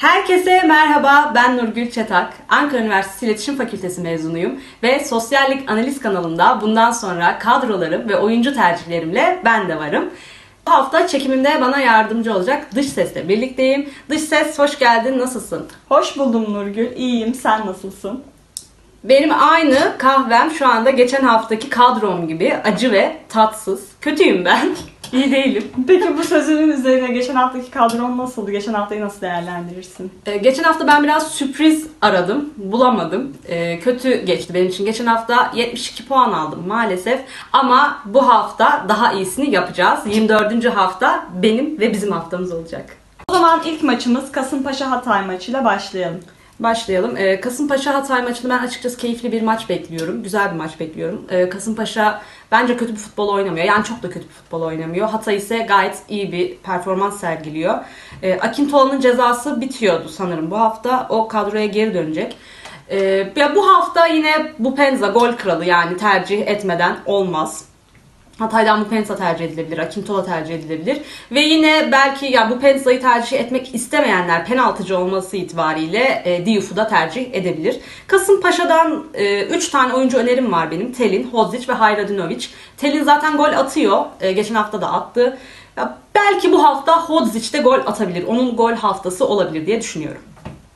Herkese merhaba, ben Nurgül Çetak. Ankara Üniversitesi İletişim Fakültesi mezunuyum ve Sosyallik Analiz kanalında bundan sonra kadrolarım ve oyuncu tercihlerimle ben de varım. Bu hafta çekimimde bana yardımcı olacak Dış Ses'le birlikteyim. Dış Ses hoş geldin, nasılsın? Hoş buldum Nurgül. İyiyim. Sen nasılsın? Benim aynı kahvem şu anda geçen haftaki kadrom gibi acı ve tatsız. Kötüyüm ben. İyi değilim. Peki bu sözünün üzerine geçen haftaki kadron nasıldı? Geçen haftayı nasıl değerlendirirsin? Ee, geçen hafta ben biraz sürpriz aradım. Bulamadım. Ee, kötü geçti benim için. Geçen hafta 72 puan aldım maalesef. Ama bu hafta daha iyisini yapacağız. 24. hafta benim ve bizim haftamız olacak. O zaman ilk maçımız Kasımpaşa Hatay maçıyla başlayalım. Başlayalım. Ee, Kasımpaşa Hatay maçını ben açıkçası keyifli bir maç bekliyorum. Güzel bir maç bekliyorum. Ee, Kasımpaşa bence kötü bir futbol oynamıyor. Yani çok da kötü bir futbol oynamıyor. Hatay ise gayet iyi bir performans sergiliyor. Ee, Akintola'nın cezası bitiyordu sanırım bu hafta. O kadroya geri dönecek. Ee, ya bu hafta yine bu Penza gol kralı yani tercih etmeden olmaz. Hatay'dan bu Pensa tercih edilebilir, Akintola tercih edilebilir. Ve yine belki ya bu Pensa'yı tercih etmek istemeyenler penaltıcı olması itibariyle e, Diouf'u da tercih edebilir. Kasımpaşa'dan 3 tane oyuncu önerim var benim. Telin, Hodzic ve Hayradinovic. Telin zaten gol atıyor. E, geçen hafta da attı. Ya belki bu hafta Hodzic de gol atabilir. Onun gol haftası olabilir diye düşünüyorum.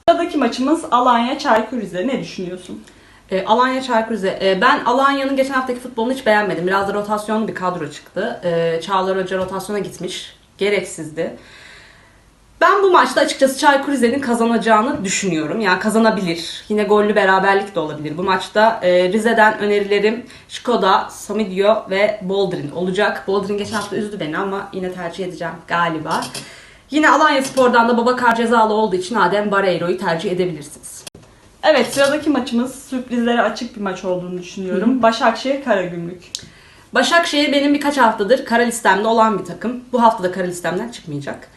Sıradaki maçımız Alanya Çaykur Rize. Ne düşünüyorsun? E, Alanya Çaykur. E, ben Alanya'nın geçen haftaki futbolunu hiç beğenmedim. Biraz da rotasyonlu bir kadro çıktı. E, Çağlar Hoca rotasyona gitmiş. Gereksizdi. Ben bu maçta açıkçası Çaykur Rize'nin kazanacağını düşünüyorum. Yani kazanabilir. Yine gollü beraberlik de olabilir. Bu maçta e, Rize'den önerilerim Şkoda, Samidio ve Boldrin olacak. Boldrin geçen hafta üzdü beni ama yine tercih edeceğim galiba. Yine Alanya Spor'dan da Babakar cezalı olduğu için Adem Barreiro'yu tercih edebilirsiniz. Evet sıradaki maçımız sürprizlere açık bir maç olduğunu düşünüyorum. Başakşehir Karagümrük. Başakşehir benim birkaç haftadır kara listemde olan bir takım. Bu hafta da kara listemden çıkmayacak.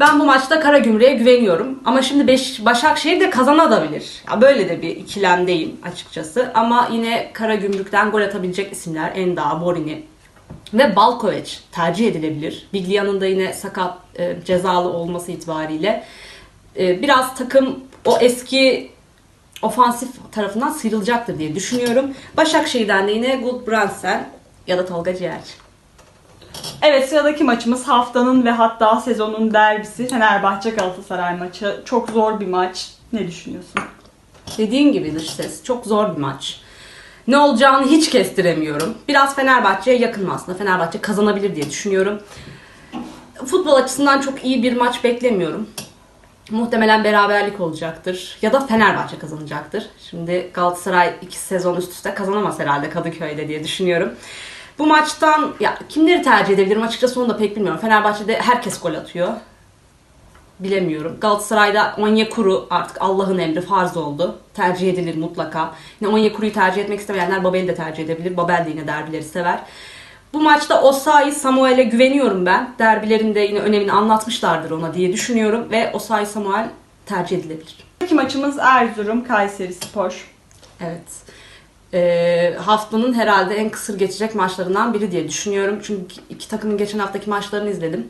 Ben bu maçta Karagümrük'e güveniyorum. Ama şimdi Beş, Başakşehir de kazanabilir. Ya böyle de bir ikilemdeyim açıkçası. Ama yine Karagümrük'ten gol atabilecek isimler Enda, Borini ve Balkovic tercih edilebilir. Biglia'nın da yine sakat e, cezalı olması itibariyle e, biraz takım o eski ofansif tarafından sıyrılacaktır diye düşünüyorum. Başakşehir'den de yine Gulbrandsen ya da Tolga Ciğerci. Evet sıradaki maçımız haftanın ve hatta sezonun derbisi Fenerbahçe Galatasaray maçı. Çok zor bir maç. Ne düşünüyorsun? Dediğin gibi dış ses çok zor bir maç. Ne olacağını hiç kestiremiyorum. Biraz Fenerbahçe'ye yakın aslında. Fenerbahçe kazanabilir diye düşünüyorum. Futbol açısından çok iyi bir maç beklemiyorum. Muhtemelen beraberlik olacaktır. Ya da Fenerbahçe kazanacaktır. Şimdi Galatasaray iki sezon üst üste kazanamaz herhalde Kadıköy'de diye düşünüyorum. Bu maçtan ya kimleri tercih edebilirim açıkçası onu da pek bilmiyorum. Fenerbahçe'de herkes gol atıyor. Bilemiyorum. Galatasaray'da Onyekuru artık Allah'ın emri farz oldu. Tercih edilir mutlaka. Yine Onyekuru'yu tercih etmek istemeyenler Babel'i de tercih edebilir. Babel de yine derbileri sever. Bu maçta Osayi Samuel'e güveniyorum ben. Derbilerinde yine önemini anlatmışlardır ona diye düşünüyorum. Ve Osayi Samuel tercih edilebilir. Sıradaki maçımız Erzurum Kayseri Spor. Evet. Ee, haftanın herhalde en kısır geçecek maçlarından biri diye düşünüyorum. Çünkü iki takımın geçen haftaki maçlarını izledim.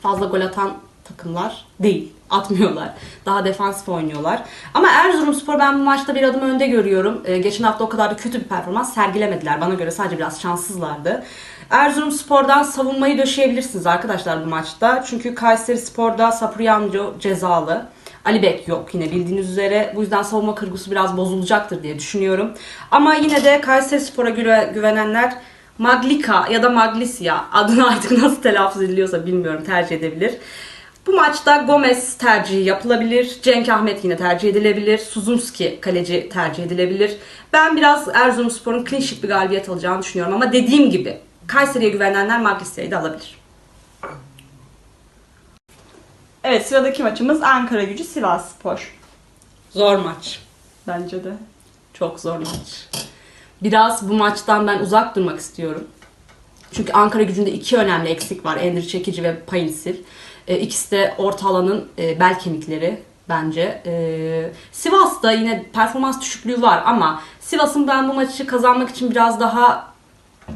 Fazla gol atan takımlar değil. Atmıyorlar. Daha defansif oynuyorlar. Ama Erzurumspor ben bu maçta bir adım önde görüyorum. Ee, geçen hafta o kadar da kötü bir performans sergilemediler. Bana göre sadece biraz şanssızlardı. Erzurumspor'dan savunmayı döşeyebilirsiniz arkadaşlar bu maçta. Çünkü Kayseri Spor'da Sapriyanco cezalı. Ali Bek yok yine bildiğiniz üzere. Bu yüzden savunma kırgısı biraz bozulacaktır diye düşünüyorum. Ama yine de Kayseri Spor'a güve- güvenenler Maglika ya da Maglisya adını artık nasıl telaffuz ediliyorsa bilmiyorum tercih edebilir. Bu maçta Gomez tercihi yapılabilir. Cenk Ahmet yine tercih edilebilir. Suzunski kaleci tercih edilebilir. Ben biraz Erzurumspor'un clean sheet bir galibiyet alacağını düşünüyorum. Ama dediğim gibi Kayseri'ye güvenenler Maglisya'yı da alabilir. Evet sıradaki maçımız Ankara Gücü Sivas Spor. Zor maç. Bence de. Çok zor maç. Biraz bu maçtan ben uzak durmak istiyorum. Çünkü Ankara gücünde iki önemli eksik var. Ender Çekici ve Painsil. E, ikisi de orta alanın e, bel kemikleri bence. E, Sivas'ta yine performans düşüklüğü var ama Sivas'ın ben bu maçı kazanmak için biraz daha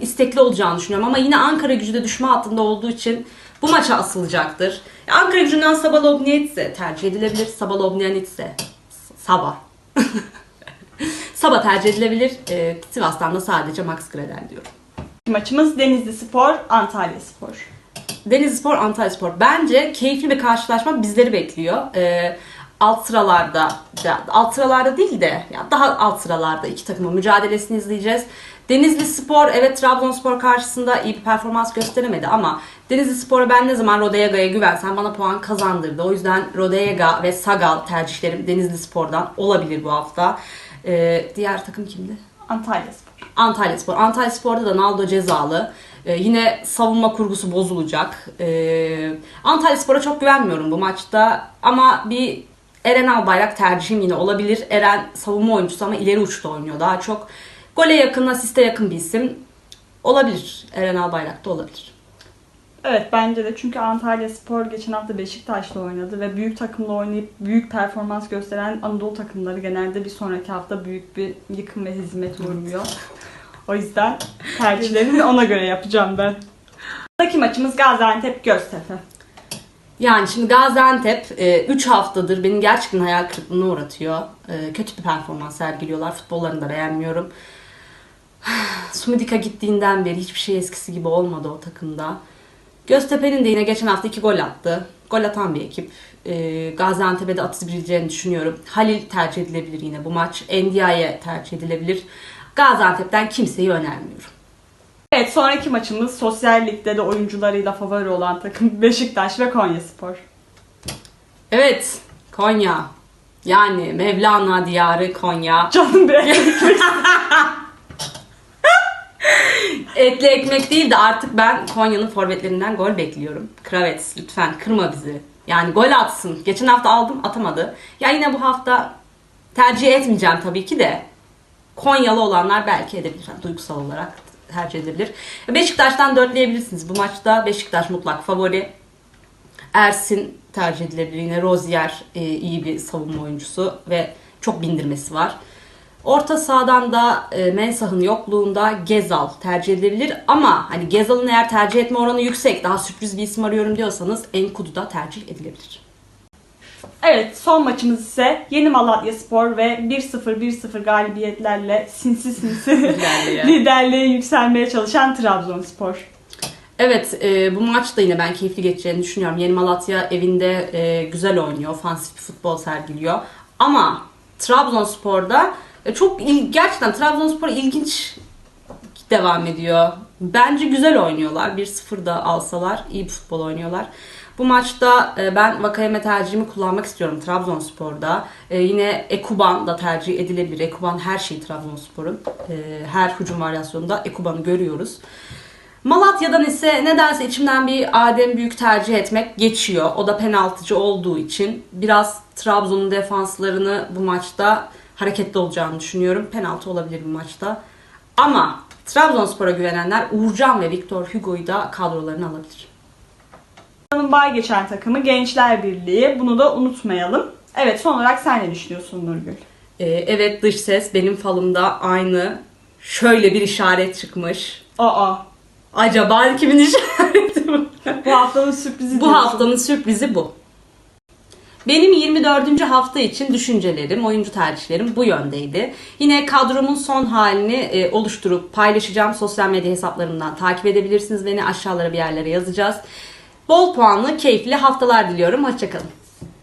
istekli olacağını düşünüyorum. Ama yine Ankara gücü de düşme hattında olduğu için bu maça asılacaktır. Ankara gücünden Sabah Niyetse tercih edilebilir. Sabah Niyetse. Sabah. Sabah tercih edilebilir. Ee, Sivas'tan da sadece Max Gradel diyorum. Maçımız Denizli Spor, Antalya Spor. Denizli Spor, Antalya Spor. Bence keyifli bir karşılaşma bizleri bekliyor. Ee, alt sıralarda, alt sıralarda değil de ya daha alt sıralarda iki takımın mücadelesini izleyeceğiz. Denizli Spor evet Trabzonspor karşısında iyi bir performans gösteremedi ama Denizli Spor'a ben ne zaman Rodega'ya güvensem bana puan kazandırdı. O yüzden Rodega ve Sagal tercihlerim Denizli Spor'dan olabilir bu hafta. Ee, diğer takım kimdi? Antalya Spor. Antalya Spor. Antalya Spor'da da Naldo cezalı. Ee, yine savunma kurgusu bozulacak. Ee, Antalya Spor'a çok güvenmiyorum bu maçta. Ama bir Eren Albayrak tercihim yine olabilir. Eren savunma oyuncusu ama ileri uçta oynuyor daha çok. Gole yakın, asiste yakın bir isim. Olabilir. Eren Albayrak da olabilir. Evet bence de çünkü Antalya Spor geçen hafta Beşiktaş'la oynadı ve büyük takımla oynayıp büyük performans gösteren Anadolu takımları genelde bir sonraki hafta büyük bir yıkım ve hizmet uğruyor. O yüzden tercihlerimi ona göre yapacağım ben. Sıradaki maçımız Gaziantep Göztepe. Yani şimdi Gaziantep 3 haftadır beni gerçekten hayal kırıklığına uğratıyor. E, kötü bir performans sergiliyorlar. Futbollarını da beğenmiyorum. Sumidika gittiğinden beri hiçbir şey eskisi gibi olmadı o takımda. Göztepe'nin de yine geçen hafta 2 gol attı. Gol atan bir ekip. E, Gaziantep'e de atabileceğini düşünüyorum. Halil tercih edilebilir yine bu maç. Endiaye tercih edilebilir. Gaziantep'ten kimseyi önermiyorum. Evet sonraki maçımız Sosyal Lig'de de oyuncularıyla favori olan takım Beşiktaş ve Konya Spor. Evet, Konya. Yani Mevlana diyarı Konya. Canım be. Etli ekmek değil de artık ben Konya'nın forvetlerinden gol bekliyorum. Kravets lütfen kırma bizi. Yani gol atsın. Geçen hafta aldım atamadı. Ya yine bu hafta tercih etmeyeceğim tabii ki de. Konyalı olanlar belki edebilir. Yani duygusal olarak tercih edebilir. Beşiktaş'tan dörtleyebilirsiniz. Bu maçta Beşiktaş mutlak favori. Ersin tercih edilebilir. Yine Rozier e, iyi bir savunma oyuncusu ve çok bindirmesi var. Orta sahadan da e, Mensah'ın yokluğunda Gezal tercih edilebilir ama hani Gezal'ın eğer tercih etme oranı yüksek, daha sürpriz bir isim arıyorum diyorsanız Enkudu da tercih edilebilir. Evet son maçımız ise Yeni Malatya Spor ve 1-0-1-0 galibiyetlerle sinsi sinsi Liderliğe. liderliğe yükselmeye çalışan Trabzonspor. Evet, e, bu maç da yine ben keyifli geçeceğini düşünüyorum. Yeni Malatya evinde e, güzel oynuyor, ofansif bir futbol sergiliyor. Ama Trabzonspor'da çok il, gerçekten Trabzonspor ilginç devam ediyor. Bence güzel oynuyorlar. 1-0 da alsalar iyi bir futbol oynuyorlar. Bu maçta e, ben Vakayeme tercihimi kullanmak istiyorum Trabzonspor'da. E, yine Ekuban da tercih edilebilir. Ekuban her şey Trabzonspor'un. E, her hücum varyasyonunda Ekuban'ı görüyoruz. Malatya'dan ise nedense içimden bir Adem Büyük tercih etmek geçiyor. O da penaltıcı olduğu için biraz Trabzon'un defanslarını bu maçta hareketli olacağını düşünüyorum. Penaltı olabilir bu maçta. Ama Trabzonspor'a güvenenler Uğurcan ve Victor Hugo'yu da kadrolarına alabilir. Bay geçen takımı Gençler Birliği. Bunu da unutmayalım. Evet son olarak sen ne düşünüyorsun Nurgül? Ee, evet dış ses benim falımda aynı şöyle bir işaret çıkmış. Aa Acaba kimin işareti bu? bu haftanın sürprizi Bu haftanın sürprizi bu. Benim 24. hafta için düşüncelerim, oyuncu tercihlerim bu yöndeydi. Yine kadromun son halini e, oluşturup paylaşacağım. Sosyal medya hesaplarımdan takip edebilirsiniz. Beni aşağılara bir yerlere yazacağız. Bol puanlı, keyifli haftalar diliyorum. Hoşçakalın.